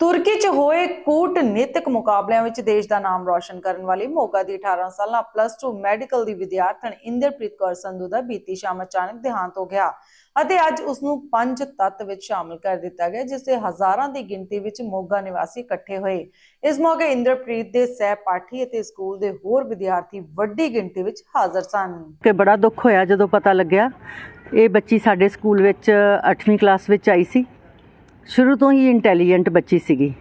ਤੁਰਕੀ 'ਚ ਹੋਏ ਕੂਟਨੀਤਿਕ ਮੁਕਾਬਲਿਆਂ ਵਿੱਚ ਦੇਸ਼ ਦਾ ਨਾਮ ਰੌਸ਼ਨ ਕਰਨ ਵਾਲੀ ਮੋਗਾ ਦੀ 18 ਸਾਲਾ ਪਲੱਸ 2 ਮੈਡੀਕਲ ਦੀ ਵਿਦਿਆਰਥਣ ਇੰਦਰਪ੍ਰੀਤ ਕੌਰ ਸੰਧੂ ਦਾ ਬੀਤੀ ਸ਼ਾਮ ਅਚਾਨਕ ਦੇਹਾਂਤ ਹੋ ਗਿਆ ਅਤੇ ਅੱਜ ਉਸ ਨੂੰ ਪੰਜ ਤੱਤ ਵਿੱਚ ਸ਼ਾਮਲ ਕਰ ਦਿੱਤਾ ਗਿਆ, ਜਿਸ ਤੇ ਹਜ਼ਾਰਾਂ ਦੀ ਗਿਣਤੀ ਵਿੱਚ ਮੋਗਾ ਨਿਵਾਸੀ ਇਕੱਠੇ ਹੋਏ। ਇਸ ਮੌਕੇ ਇੰਦਰਪ੍ਰੀਤ ਦੇ ਸਹਿਪਾਠੀ ਅਤੇ ਸਕੂਲ ਦੇ ਹੋਰ ਵਿਦਿਆਰਥੀ ਵੱਡੀ ਗਿਣਤੀ ਵਿੱਚ ਹਾਜ਼ਰ ਸਨ। ਕਿ ਬੜਾ ਦੁੱਖ ਹੋਇਆ ਜਦੋਂ ਪਤਾ ਲੱਗਿਆ, ਇਹ ਬੱਚੀ ਸਾਡੇ ਸਕੂਲ ਵਿੱਚ 8ਵੀਂ ਕਲਾਸ ਵਿੱਚ ਆਈ ਸੀ। ਸ਼ੁਰੂ ਤੋਂ ਹੀ ਇੰਟੈਲੀਜੈਂਟ ਬੱਚੀ ਸੀਗੀ।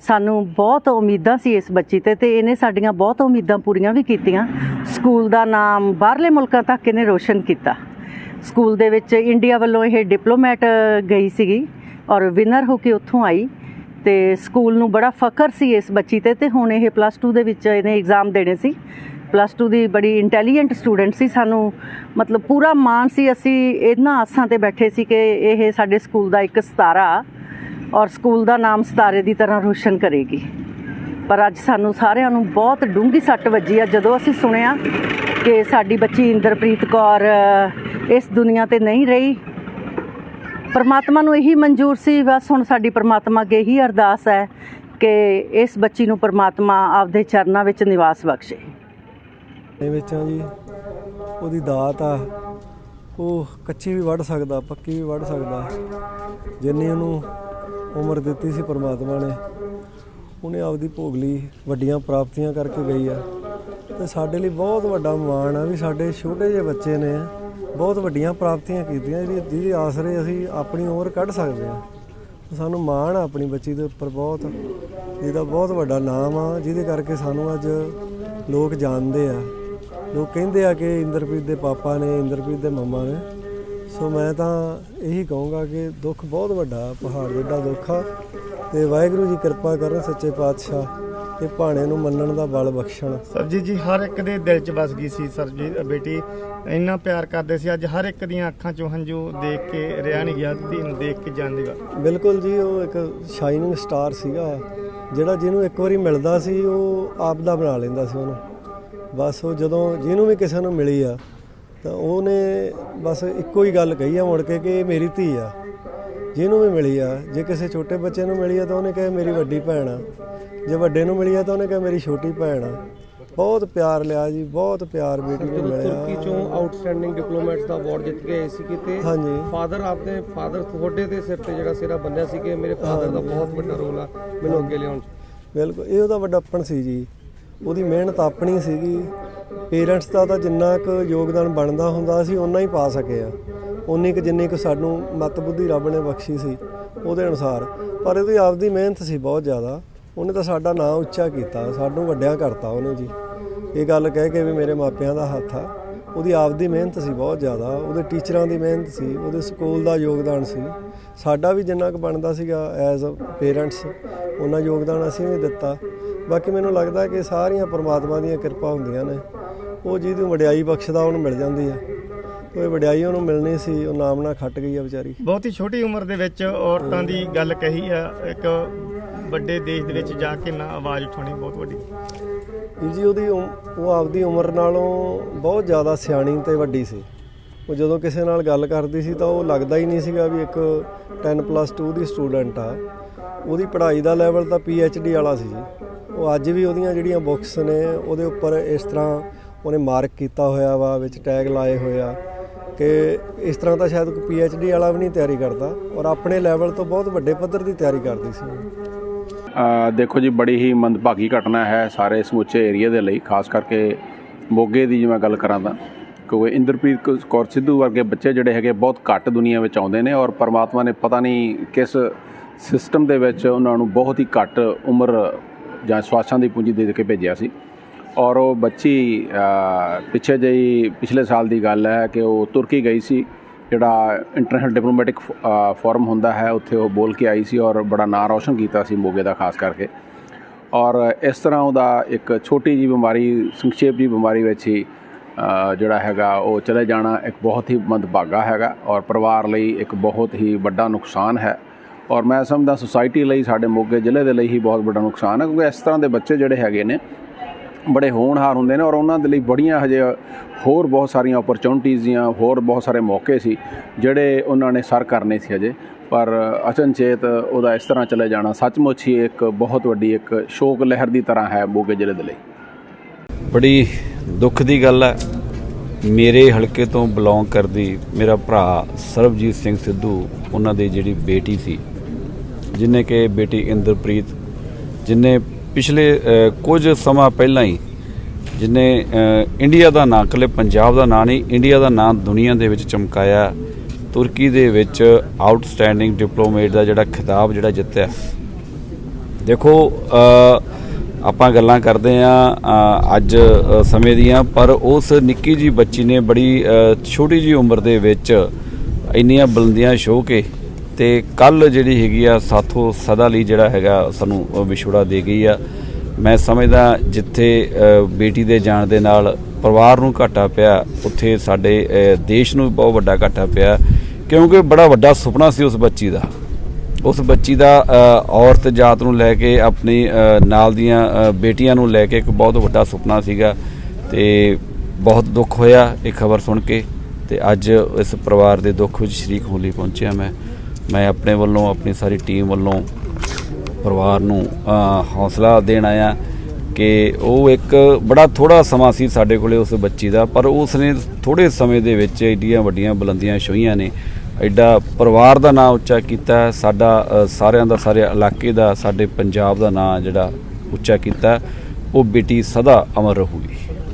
ਸਾਨੂੰ ਬਹੁਤ ਉਮੀਦਾਂ ਸੀ ਇਸ ਬੱਚੀ ਤੇ ਤੇ ਇਹਨੇ ਸਾਡੀਆਂ ਬਹੁਤ ਉਮੀਦਾਂ ਪੂਰੀਆਂ ਵੀ ਕੀਤੀਆਂ। ਸਕੂਲ ਦਾ ਨਾਮ ਬਾਹਰਲੇ ਮੁਲਕਾਂ ਤੱਕ ਇਹਨੇ ਰੋਸ਼ਨ ਕੀਤਾ। ਸਕੂਲ ਦੇ ਵਿੱਚ ਇੰਡੀਆ ਵੱਲੋਂ ਇਹ ਡਿਪਲੋਮੈਟ ਗਈ ਸੀਗੀ ਔਰ ਵਿਨਰ ਹੋ ਕੇ ਉੱਥੋਂ ਆਈ ਤੇ ਸਕੂਲ ਨੂੰ ਬੜਾ ਫਖਰ ਸੀ ਇਸ ਬੱਚੀ ਤੇ ਤੇ ਹੁਣ ਇਹ ਪਲੱਸ 2 ਦੇ ਵਿੱਚ ਇਹਨੇ ਐਗਜ਼ਾਮ ਦੇਣੇ ਸੀ। ਪਲੱਸ 2 ਦੀ ਬੜੀ ਇੰਟੈਲੀਜੈਂਟ ਸਟੂਡੈਂਟ ਸੀ। ਸਾਨੂੰ ਮਤਲਬ ਪੂਰਾ ਮਾਣ ਸੀ। ਅਸੀਂ ਇਹਨਾਂ ਆਸਾਂ ਤੇ ਬੈਠੇ ਸੀ ਕਿ ਇਹ ਸਾਡੇ ਸਕੂਲ ਦਾ ਇੱਕ ਸਤਾਰਾ ਔਰ ਸਕੂਲ ਦਾ ਨਾਮ ਸਿਤਾਰੇ ਦੀ ਤਰ੍ਹਾਂ ਰੋਸ਼ਨ ਕਰੇਗੀ। ਪਰ ਅੱਜ ਸਾਨੂੰ ਸਾਰਿਆਂ ਨੂੰ ਬਹੁਤ ਡੂੰਘੀ ਸੱਟ ਵੱਜੀ ਆ। ਜਦੋਂ ਅਸੀਂ ਸੁਣਿਆ ਕਿ ਸਾਡੀ ਬੱਚੀ ਇੰਦਰਪ੍ਰੀਤ ਕੌਰ ਇਸ ਦੁਨੀਆ ਤੇ ਨਹੀਂ ਰਹੀ, ਪਰਮਾਤਮਾ ਨੂੰ ਇਹੀ ਮਨਜ਼ੂਰ ਸੀ, ਬਸ ਹੁਣ ਸਾਡੀ ਪਰਮਾਤਮਾ ਅੱਗੇ ਇਹੀ ਅਰਦਾਸ ਹੈ ਕਿ ਇਸ ਬੱਚੀ ਨੂੰ ਪਰਮਾਤਮਾ ਆਪਦੇ ਚਰਨਾਂ ਵਿੱਚ ਨਿਵਾਸ ਬਖਸ਼ੇ। ਦੇ ਵਿੱਚ ਆ ਜੀ, ਉਹਦੀ ਦਾਤ ਆ। ਉਹ ਕੱਚੀ ਵੀ ਵੱਢ ਸਕਦਾ, ਪੱਕੀ ਵੀ ਵੱਢ ਸਕਦਾ। ਜਿੰਨੀ ਉਹਨੂੰ ਉਮਰ ਦਿੱਤੀ ਸੀ ਪਰਮਾਤਮਾ ਨੇ। ਉਹਨੇ ਆਪਦੀ ਭੋਗ ਲਈ ਵੱਡੀਆਂ ਪ੍ਰਾਪਤੀਆਂ ਕਰਕੇ ਗਈ ਆ। ਤੇ ਸਾਡੇ ਲਈ ਬਹੁਤ ਵੱਡਾ ਮਾਣ ਆ ਵੀ ਸਾਡੇ ਛੋਟੇ ਜਿਹੇ ਬੱਚੇ ਨੇ ਬਹੁਤ ਵੱਡੀਆਂ ਪ੍ਰਾਪਤੀਆਂ ਕੀਤੀਆਂ, ਜਿਹੜੀ ਜਿਹਦੇ ਆਸਰੇ ਅਸੀਂ ਆਪਣੀ ਉਮਰ ਕੱਢ ਸਕਦੇ ਆ। ਸਾਨੂੰ ਮਾਣ ਆ ਆਪਣੀ ਬੱਚੀ ਦੇ ਉੱਪਰ ਬਹੁਤ। ਜਿਹਦਾ ਬਹੁਤ ਵੱਡਾ ਨਾਮ ਆ, ਜਿਹਦੇ ਕਰਕੇ ਸਾਨੂੰ ਅੱਜ ਲੋਕ ਜਾਣਦੇ ਆ। ਲੋਕ ਕਹਿੰਦੇ ਆ ਕਿ ਇੰਦਰਪ੍ਰੀਤ ਦੇ ਪਾਪਾ ਨੇ, ਇੰਦਰਪ੍ਰੀਤ ਦੇ ਮੰਮਾ ਨੇ। ਸੋ ਮੈਂ ਤਾਂ ਇਹੀ ਕਹੂੰਗਾ ਕਿ ਦੁੱਖ ਬਹੁਤ ਵੱਡਾ ਪਹਾੜ ਜਿੱਡਾ ਦੁੱਖ ਆ। ਤੇ ਵਾਹਿਗੁਰੂ ਜੀ ਕਿਰਪਾ ਕਰਨ ਸੱਚੇ ਪਾਤਸ਼ਾਹ ਇਹ ਭਾਣੇ ਨੂੰ ਮੰਨਣ ਦਾ ਬਲ ਬਖਸ਼ਣ। ਸਰਜੀਤ ਜੀ ਹਰ ਇੱਕ ਦੇ ਦਿਲ 'ਚ ਵਸ ਗਈ ਸੀ ਸਰਜੀਤ ਬੇਟੀ। ਇੰਨਾ ਪਿਆਰ ਕਰਦੇ ਸੀ ਅੱਜ ਹਰ ਇੱਕ ਦੀਆਂ ਅੱਖਾਂ 'ਚੋਂ ਹੰਝੂ ਦੇਖ ਕੇ ਰਿਆ ਨਹੀਂ ਗਿਆ ਧੀ ਨੂੰ ਦੇਖ ਕੇ ਜਾਂਦੀ ਵਾ ਬਿਲਕੁਲ ਜੀ ਉਹ ਇੱਕ ਸ਼ਾਈਨਿੰਗ ਸਟਾਰ ਸੀਗਾ। ਜਿਹੜਾ ਜਿਹਨੂੰ ਇੱਕ ਵਾਰੀ ਮਿਲਦਾ ਸੀ ਉਹ ਆਪ ਦਾ ਬਣਾ ਲੈਂਦਾ ਸੀ ਉਹਨੂੰ। ਬਸ ਉਹ ਜਦੋਂ ਜਿਹਨੂੰ ਵੀ ਕਿਸੇ ਨੂੰ ਮਿਲੀ ਆ ਤਾਂ ਉਹਨੇ ਬਸ ਇੱਕੋ ਹੀ ਗੱਲ ਕਹੀ ਆ ਮੁੜ ਕੇ ਕਿ ਇਹ ਮੇਰੀ ਧੀ ਆ। ਜਿਹਨੂੰ ਵੀ ਮਿਲੀ ਆ ਜੇ ਕਿਸੇ ਛੋਟੇ ਬੱਚੇ ਨੂੰ ਮਿਲੀ ਆ ਤਾਂ ਉਹਨੇ ਕਹੇ ਮੇਰੀ ਵੱਡੀ ਭੈਣ ਆ। ਜੇ ਵੱਡੇ ਨੂੰ ਮਿਲੀ ਆ ਤਾਂ ਉਹਨੇ ਕਹੇ ਮੇਰੀ ਛੋਟੀ ਭੈਣ ਆ। ਬਹੁਤ ਪਿਆਰ ਲਿਆ ਜੀ ਬਹੁਤ ਪਿਆਰ ਬੇਟੀ ਨੂੰ ਮਿਲਿਆ। ਤੁਰਕੀ ਚੋਂ ਆਊਟਸਟੈਂਡਿੰਗ ਡਿਪਲੋਮੈਟਸ ਦਾ ਅਵਾਰਡ ਜਿੱਤ ਕੇ ਆਏ ਸੀ ਕਿਤੇ ਹਾਂਜੀ। ਫਾਦਰ ਆਪਦੇ ਫਾਦਰ ਤੁਹਾਡੇ ਦੇ ਸਿਰ ਤੇ ਜਿਹੜਾ ਸਿਰਾ ਬੰਨਿਆ ਸੀ ਕਿ ਮੇਰੇ ਫਾਦਰ ਦਾ ਬਹੁਤ ਵੱਡਾ ਰੋਲ ਆ ਮੈਨੂੰ ਅੱਗੇ ਲਿਆਉਣ 'ਚ। ਬਿਲਕੁਲ ਇਹ ਉਹਦਾ ਵੱਡਾਪਣ ਸੀ ਜੀ। ਉਹਦੀ ਮਿਹਨਤ ਆਪਣੀ ਸੀਗੀ। ਪੇਰੈਂਟਸ ਦਾ ਤਾਂ ਜਿੰਨਾ ਕੁ ਯੋਗਦਾਨ ਬਣਦਾ ਹੁੰਦਾ ਸੀ ਉਨਾ ਹੀ ਪਾ ਸਕੇ ਆ। ਉਨੀ ਕੁ ਜਿੰਨੀ ਕੁ ਸਾਨੂੰ ਮਤ ਬੁੱਧੀ ਰੱਬ ਨੇ ਬਖਸ਼ੀ ਸੀ, ਉਹਦੇ ਅਨੁਸਾਰ। ਪਰ ਉਹਦੀ ਆਪਦੀ ਮਿਹਨਤ ਸੀ ਬਹੁਤ ਜ਼ਿਆਦਾ। ਉਹਨੇ ਤਾਂ ਸਾਡਾ ਨਾਂ ਉੱਚਾ ਕੀਤਾ, ਸਾਨੂੰ ਵੱਡਿਆ ਕਰਤਾ ਉਹਨੇ ਜੀ। ਇਹ ਗੱਲ ਕਹਿ ਕੇ ਵੀ ਮੇਰੇ ਮਾਪਿਆਂ ਦਾ ਹੱਥ ਆ। ਉਹਦੀ ਆਪਦੀ ਮਿਹਨਤ ਸੀ ਬਹੁਤ ਜ਼ਿਆਦਾ। ਉਹਦੇ ਟੀਚਰਾਂ ਦੀ ਮਿਹਨਤ ਸੀ, ਉਹਦੇ ਸਕੂਲ ਦਾ ਯੋਗਦਾਨ ਸੀ। ਸਾਡਾ ਵੀ ਜਿੰਨਾ ਕੁ ਬਣਦਾ ਸੀਗਾ ਐਜ਼ ਅ ਪੇਰੈਂਟਸ ਉਹਨਾਂ ਯੋਗਦਾਨ ਅਸੀਂ ਵੀ ਦਿੱਤਾ। ਬਾਕੀ ਮੈਨੂੰ ਲੱਗਦਾ ਕਿ ਸਾਰੀਆਂ ਪਰਮਾਤਮਾ ਦੀਆਂ ਕਿਰਪਾ ਹੁੰਦੀਆਂ ਨੇ। ਉਹ ਜਿਹਦੀ ਵਡਿਆਈ ਬਖਸ਼ਦਾ ਉਹਨੂੰ ਮਿਲ ਜਾਂਦੀ ਆ। ਉਹ ਵਡਿਆਈ ਉਹਨੂੰ ਮਿਲਣੀ ਸੀ ਉਹ ਨਾਮ ਨਾਲ ਖੱਟ ਗਈ ਆ ਵਿਚਾਰੀ। ਬਹੁਤ ਹੀ ਛੋਟੀ ਉਮਰ ਦੇ ਵਿੱਚ ਔਰਤਾਂ ਦੀ ਗੱਲ ਕਹੀ ਆ ਇੱਕ ਵੱਡੇ ਦੇਸ਼ ਦੇ ਵਿੱਚ ਜਾ ਕੇ ਨਾ ਆਵਾਜ਼ ਉਠਾਉਣੀ ਬਹੁਤ ਵੱਡੀ। ਜੀ ਉਹਦੀ ਉਹ ਆਪਦੀ ਉਮਰ ਨਾਲੋਂ ਬਹੁਤ ਜ਼ਿਆਦਾ ਸਿਆਣੀ ਤੇ ਵੱਡੀ ਸੀ। ਉਹ ਜਦੋਂ ਕਿਸੇ ਨਾਲ ਗੱਲ ਕਰਦੀ ਸੀ ਤਾਂ ਉਹ ਲੱਗਦਾ ਹੀ ਨਹੀਂ ਸੀਗਾ ਵੀ ਇੱਕ 10 ਪਲੱਸ 2 ਦੀ ਸਟੂਡੈਂਟ ਆ। ਉਹਦੀ ਪੜ੍ਹਾਈ ਦਾ ਲੈਵਲ ਤਾਂ ਡੀ ਵਾਲਾ ਸੀ ਜੀ। ਉਹ ਅੱਜ ਵੀ ਉਹਦੀਆਂ ਜਿਹੜੀਆਂ ਬੁੱਕਸ ਨੇ, ਉਹਦੇ ਉੱਪਰ ਇਸ ਤਰ੍ਹਾਂ ਉਹਨੇ ਮਾਰਕ ਕੀਤਾ ਹੋਇਆ ਵਾ, ਵਿੱਚ ਟੈਗ ਲਾਏ ਹੋਏ ਆ ਕਿ ਇਸ ਤਰ੍ਹਾਂ ਤਾਂ ਸ਼ਾਇਦ ਕੋਈ ਡੀ ਵਾਲਾ ਵੀ ਨਹੀਂ ਤਿਆਰੀ ਕਰਦਾ ਔਰ ਆਪਣੇ ਲੈਵਲ ਤੋਂ ਬਹੁਤ ਵੱਡੇ ਪੱਧਰ ਦੀ ਤਿਆਰੀ ਕਰਦੀ ਸੀ। ਦੇਖੋ ਜੀ, ਬੜੀ ਹੀ ਮੰਦਭਾਗੀ ਘਟਨਾ ਹੈ ਸਾਰੇ ਸਮੁੱਚੇ ਏਰੀਆ ਦੇ ਲਈ, ਖਾਸ ਕਰਕੇ ਮੋਗੇ ਦੀ ਜੇ ਮੈਂ ਗੱਲ ਕਰਾਂ ਤਾਂ। ਕਿਉਂਕਿ ਇੰਦਰਪ੍ਰੀਤ ਕੌਰ ਸਿੱਧੂ ਵਰਗੇ ਬੱਚੇ ਜਿਹੜੇ ਹੈਗੇ ਬਹੁਤ ਘੱਟ ਦੁਨੀਆ ਵਿੱਚ ਆਉਂਦੇ ਨੇ ਔਰ ਪਰਮਾਤਮਾ ਨੇ ਪਤਾ ਨਹੀਂ ਕਿਸ ਸਿਸਟਮ ਦੇ ਵਿੱਚ ਉਹਨਾਂ ਨੂੰ ਬਹੁਤ ਹੀ ਘੱਟ ਉਮਰ ਜਾਂ ਸਵਾਸਾਂ ਦੀ ਪੂੰਜੀ ਦੇ ਕੇ ਭੇਜਿਆ ਸੀ। ਔਰ ਉਹ ਬੱਚੀ ਅ, ਪਿੱਛੇ ਜਿਹੀ ਪਿਛਲੇ ਸਾਲ ਦੀ ਗੱਲ ਹੈ ਕਿ ਉਹ ਤੁਰਕੀ ਗਈ ਸੀ। ਜਿਹੜਾ ਇੰਟਰਨੈਸ਼ਨਲ ਡਿਪਲੋਮੈਟਿਕ ਫੋਰਮ ਹੁੰਦਾ ਹੈ ਉੱਥੇ ਉਹ ਬੋਲ ਕੇ ਆਈ ਸੀ ਔਰ ਬੜਾ ਨਾਂ ਰੌਸ਼ਨ ਕੀਤਾ ਸੀ ਮੋਗੇ ਦਾ ਖਾਸ ਕਰਕੇ। ਔਰ ਇਸ ਤਰ੍ਹਾਂ ਉਹਦਾ ਇੱਕ ਛੋਟੀ ਜੀ ਬਿਮਾਰੀ ਸੰਖੇਪ ਜੀ ਬਿਮਾਰੀ ਵਿੱਚ ਹੀ ਜਿਹੜਾ ਹੈਗਾ ਉਹ ਚਲੇ ਜਾਣਾ ਇੱਕ ਬਹੁਤ ਹੀ ਮੰਦਭਾਗਾ ਹੈਗਾ। ਔਰ ਪਰਿਵਾਰ ਲਈ ਇੱਕ ਬਹੁਤ ਹੀ ਵੱਡਾ ਨੁਕਸਾਨ ਹੈ। ਔਰ ਮੈਂ ਸਮਝਦਾ ਸੁਸਾਇਟੀ ਲਈ, ਸਾਡੇ ਮੋਗੇ ਜ਼ਿਲ੍ਹੇ ਦੇ ਲਈ ਹੀ ਬਹੁਤ ਵੱਡਾ ਨੁਕਸਾਨ ਹੈ, ਕਿਉਂਕਿ ਇਸ ਤਰ੍ਹਾਂ ਦੇ ਬੱਚੇ ਜਿਹੜੇ ਹੈਗੇ ਨੇ, ਬੜੇ ਹੋਣਹਾਰ ਹੁੰਦੇ ਨੇ ਔਰ ਉਹਨਾਂ ਦੇ ਲਈ ਬੜੀਆਂ ਹਜੇ ਹੋਰ ਬਹੁਤ ਸਾਰੀਆਂ ਓਪਰਚੁਨਿਟੀਜ਼ ਦੀਆਂ ਹੋਰ ਬਹੁਤ ਸਾਰੇ ਮੌਕੇ ਸੀ, ਜਿਹੜੇ ਉਹਨਾਂ ਨੇ ਸਰ ਕਰਨੇ ਸੀ ਹਜੇ। ਪਰ ਅਚਨਚੇਤ ਉਹਦਾ ਇਸ ਤਰ੍ਹਾਂ ਚਲੇ ਜਾਣਾ, ਸੱਚਮੁੱਚ ਹੀ ਇੱਕ ਬਹੁਤ ਵੱਡੀ ਇੱਕ ਸ਼ੋਕ ਲਹਿਰ ਦੀ ਤਰ੍ਹਾਂ ਹੈ ਮੋਗੇ ਜ਼ਿਲ੍ਹੇ ਦੇ ਲਈ। ਬੜੀ ਦੁੱਖ ਦੀ ਗੱਲ ਹੈ, ਮੇਰੇ ਹਲਕੇ ਤੋਂ ਬਿਲੋਂਗ ਕਰਦੀ ਮੇਰਾ ਭਰਾ ਸਰਬਜੀਤ ਸਿੰਘ ਸਿੱਧੂ, ਉਹਨਾਂ ਦੀ ਜਿਹੜੀ ਬੇਟੀ ਸੀ ਜਿਨੇ ਕਿ ਬੇਟੀ ਇੰਦਰਪ੍ਰੀਤ, ਜਿਨੇ ਪਿਛਲੇ ਕੁਝ ਸਮਾਂ ਪਹਿਲਾਂ ਹੀ ਜਿਨੇ ਇੰਡੀਆ ਦਾ ਨਾਂ ਇਕੱਲੇ ਪੰਜਾਬ ਦਾ ਨਾਂ ਨਹੀਂ, ਇੰਡੀਆ ਦਾ ਨਾਂ ਦੁਨੀਆ ਦੇ ਵਿੱਚ ਚਮਕਾਇਆ, ਤੁਰਕੀ ਦੇ ਵਿੱਚ ਆਊਟਸਟੈਂਡਿੰਗ ਡਿਪਲੋਮੇਟ ਦਾ ਜਿਹੜਾ ਖਿਤਾਬ ਜਿਹੜਾ ਜਿੱਤਿਆ। ਦੇਖੋ ਆਪਾਂ ਗੱਲਾਂ ਕਰਦੇ ਆ ਅੱਜ ਸਮੇਂ ਦੀਆਂ, ਪਰ ਉਸ ਨਿੱਕੀ ਜੀ ਬੱਚੀ ਨੇ ਬੜੀ ਛੋਟੀ ਜੀ ਉਮਰ ਦੇ ਵਿੱਚ ਇੰਨੀਆਂ ਬੁਲੰਦੀਆਂ ਛੋਹ ਕੇ ਤੇ ਕੱਲ ਜਿਹੜੀ ਹੈਗੀ ਆ ਸਾਥੋਂ ਸਦਾ ਲਈ ਜਿਹੜਾ ਹੈਗਾ ਸਾਨੂੰ ਅ, ਵਿਛੋੜਾ ਦੇ ਗਈ ਆ। ਮੈਂ ਸਮਝਦਾ ਜਿੱਥੇ ਬੇਟੀ ਦੇ ਜਾਣ ਦੇ ਨਾਲ ਪਰਿਵਾਰ ਨੂੰ ਘਾਟਾ ਪਿਆ ਉੱਥੇ ਸਾਡੇ ਦੇਸ਼ ਨੂੰ ਵੀ ਬਹੁਤ ਵੱਡਾ ਘਾਟਾ ਪਿਆ ਕਿਉਂਕਿ ਬੜਾ ਵੱਡਾ ਸੁਪਨਾ ਸੀ ਉਸ ਬੱਚੀ ਦਾ। ਉਸ ਬੱਚੀ ਦਾ ਔਰਤ ਜਾਤ ਨੂੰ ਲੈ ਕੇ ਆਪਣੀ ਨਾਲ ਦੀਆਂ ਬੇਟੀਆਂ ਨੂੰ ਲੈ ਕੇ ਇੱਕ ਬਹੁਤ ਵੱਡਾ ਸੁਪਨਾ ਸੀਗਾ ਤੇ ਬਹੁਤ ਦੁੱਖ ਹੋਇਆ ਇਹ ਖਬਰ ਸੁਣ ਕੇ ਤੇ ਅੱਜ ਇਸ ਪਰਿਵਾਰ ਦੇ ਦੁੱਖ ਵਿੱਚ ਸ਼ਰੀਕ ਹੋਣ ਲਈ ਪਹੁੰਚਿਆ ਮੈਂ। ਮੈਂ ਆਪਣੇ ਵੱਲੋਂ, ਆਪਣੀ ਸਾਰੀ ਟੀਮ ਵੱਲੋਂ ਪਰਿਵਾਰ ਨੂੰ ਹੌਸਲਾ ਦੇਣ ਆਇਆ ਕਿ ਉਹ ਇੱਕ ਬੜਾ ਥੋੜਾ ਸਮਾਂ ਸੀ ਸਾਡੇ ਕੋਲੇ ਉਸ ਬੱਚੀ ਦਾ, ਪਰ ਉਸ ਨੇ ਥੋੜੇ ਸਮੇਂ ਦੇ ਵਿੱਚ ਏਡੀਆਂ ਵੱਡੀਆਂ ਬੁਲੰਦੀਆਂ ਛੂਹੀਆਂ ਨੇ। ਐਡਾ ਪਰਿਵਾਰ ਦਾ ਨਾਂ ਉੱਚਾ ਕੀਤਾ, ਸਾਡਾ ਸਾਰਿਆਂ ਦਾ, ਸਾਰੇ ਇਲਾਕੇ ਦਾ, ਸਾਡੇ ਪੰਜਾਬ ਦਾ ਨਾਂ ਜਿਹੜਾ ਉੱਚਾ ਕੀਤਾ, ਉਹ ਬੇਟੀ ਸਦਾ ਅਮਰ ਰਹੂਗੀ।